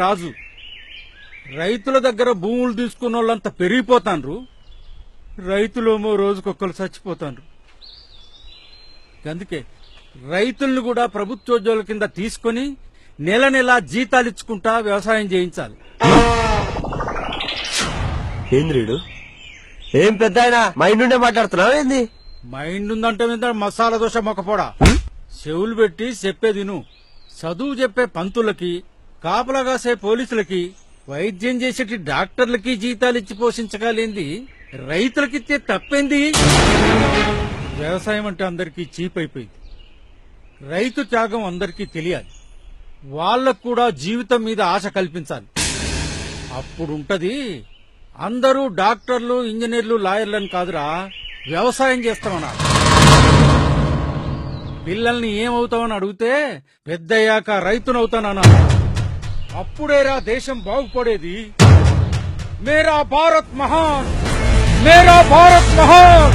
రాజు? రైతుల దగ్గర భూములు తీసుకున్న వాళ్ళంతా పెరిగిపోతాండ్రు రైతులేమో రోజుకొక్కరు చచ్చిపోతాండ్రు అందుకే రైతుల్ని కూడా ప్రభుత్వోద్యోగుల కింద తీసుకొని నెల నెల జీతాలు ఇచ్చుకుంటా వ్యవసాయం చేయించాలి. ఏంద్రీడు ఏం పెద్ద ఆయన? మైండ్ నుండే మాట్లాడుతున్నావు ఏంది? మైండ్ ఉందంటే మీద మసాలా దోశ మొక్కపోడా. చెవులు పెట్టి చెప్పేది నువ్వు చదువు చెప్పే పంతులకి కాపలా కాసే పోలీసులకి వైద్యం చేసేటి డాక్టర్లకి జీతాలు ఇచ్చి పోషించగలింది రైతులకిచ్చే తప్పేంది? వ్యవసాయం అంటే అందరికీ చీప్ అయిపోయింది. రైతు త్యాగం అందరికీ తెలియాలి. వాళ్ళకు కూడా జీవితం మీద ఆశ కల్పించాలి. అప్పుడుంటది అందరూ డాక్టర్లు ఇంజనీర్లు లాయర్లని కాదురా వ్యవసాయం చేస్తామన్నారు పిల్లల్ని ఏమవుతామని అడిగితే పెద్దయ్యాక రైతునవుతానన్నారు అప్పుడేరా దేశం బాగుపడేది? మేరా భారత్ మహాన్! మేరా భారత్ మహాన్!